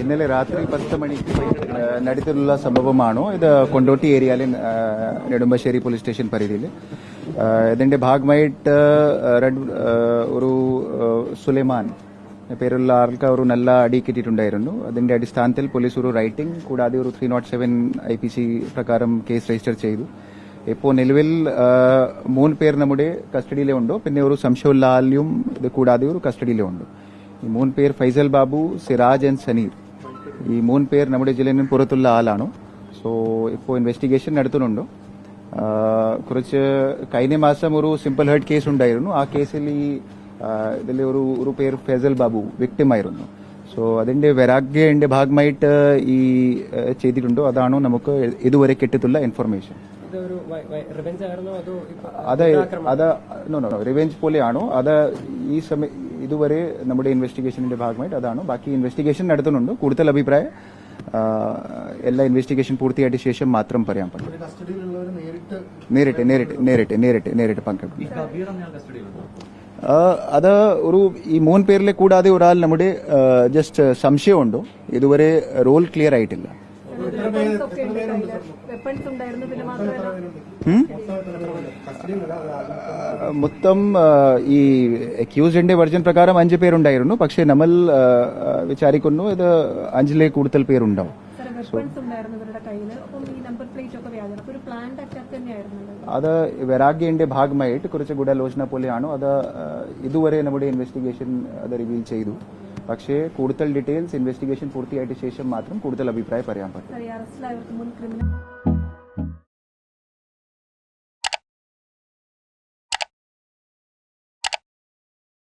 ഇന്നലെ രാത്രി പത്ത് മണിക്ക് നടത്തിയിട്ടുള്ള സംഭവമാണോ. ഇത് കൊണ്ടോട്ടി ഏരിയയിലെ നെടുമ്പശ്ശേരി പോലീസ് സ്റ്റേഷൻ പരിധിയിൽ. ഇതിന്റെ ഭാഗമായിട്ട് ഒരു സുലൈമാൻ പേരുള്ള ആൾക്ക് ഒരു നല്ല അടി കിട്ടിയിട്ടുണ്ടായിരുന്നു. അതിന്റെ അടിസ്ഥാനത്തിൽ പോലീസ് ഒരു റൈറ്റിംഗ് കൂടാതെ ഒരു three note seven I P C പ്രകാരം കേസ് രജിസ്റ്റർ ചെയ്തു. ഇപ്പോൾ നിലവിൽ മൂന്ന് പേർ നമ്മുടെ കസ്റ്റഡിയിലുണ്ട്. പിന്നെ ഒരു സംശയം ലാലിയും ഇത് കൂടാതെ ഒരു കസ്റ്റഡിയിലേ ഉണ്ട് ഈ മൂന്ന് പേർ ഫൈസൽ ബാബു സിറാജ് ആൻഡ് സനീർ. ഈ മൂന്ന് പേർ നമ്മുടെ ജില്ലയിൽ നിന്ന് പുറത്തുള്ള ആളാണ്. സോ ഇപ്പോൾ ഇൻവെസ്റ്റിഗേഷൻ നടത്തുന്നുണ്ട്. കുറച്ച് കഴിഞ്ഞ മാസം ഒരു സിമ്പിൾ ഹേർട്ട് കേസ് ഉണ്ടായിരുന്നു. ആ കേസിൽ ഈ ഇതിൽ ഒരു ഒരു പേര് ഫൈസൽ ബാബു വിക്ടിം ആയിരുന്നു സോ അതിന്റെ വരാഗ്യന്റെ ഭാഗമായിട്ട് ഈ ചെയ്തിട്ടുണ്ടോ. അതാണോ നമുക്ക് ഇതുവരെ കിട്ടത്തുള്ള ഇൻഫർമേഷൻ അതോ അത് റിവെഞ്ച് പോലെയാണോ? അത് ഈ സമയം ഇതുവരെ നമ്മുടെ ഇൻവെസ്റ്റിഗേഷന്റെ ഭാഗമായിട്ട് അതാണ്. ബാക്കി ഇൻവെസ്റ്റിഗേഷൻ നടത്തുന്നുണ്ട്. കൂടുതൽ അഭിപ്രായം എല്ലാ ഇൻവെസ്റ്റിഗേഷൻ പൂർത്തിയായിട്ട് ശേഷം മാത്രം പറയാൻ പറ്റും. നേരിട്ട് നേരിട്ട് നേരിട്ട് നേരിട്ട് നേരിട്ട് പങ്കെടുക്കും. അത് ഒരു ഈ മൂന്ന് പേരിലെ കൂടാതെ ഒരാൾ നമ്മുടെ ജസ്റ്റ് സംശയമുണ്ടോ. ഇതുവരെ റോൾ ക്ലിയർ ആയിട്ടില്ല. മൊത്തം ഈ അക്യൂസ്ഡിന്റെ വെർജൻ പ്രകാരം അഞ്ച് പേരുണ്ടായിരുന്നു. പക്ഷേ നമ്മൾ വിചാരിക്കുന്നു ഇത് അഞ്ചിലെ കൂടുതൽ പേരുണ്ടാവും. വെപ്പൺസ് ഉണ്ടായിരുന്നു ഇവരുടെ കയ്യിൽ അപ്പം ഈ നമ്പർ പ്ലേറ്റ് ഒക്കെ വ്യാജം. അപ്പൊ ഒരു പ്ലാന്റ് അറ്റാക്ക് തന്നെയായിരുന്നല്ലോ അത് വൈരാഗ്യന്റെ ഭാഗമായിട്ട് കുറച്ച് ഗൂഢാലോചന പോലെയാണോ. അത് ഇതുവരെ നമ്മുടെ ഇൻവെസ്റ്റിഗേഷൻ അത് റിവീൽ ചെയ്തു. പക്ഷേ കൂടുതൽ ഡീറ്റെയിൽസ് ഇൻവെസ്റ്റിഗേഷൻ പൂർത്തിയായിട്ട് ശേഷം മാത്രം കൂടുതൽ അഭിപ്രായം പറയാൻ പറ്റും.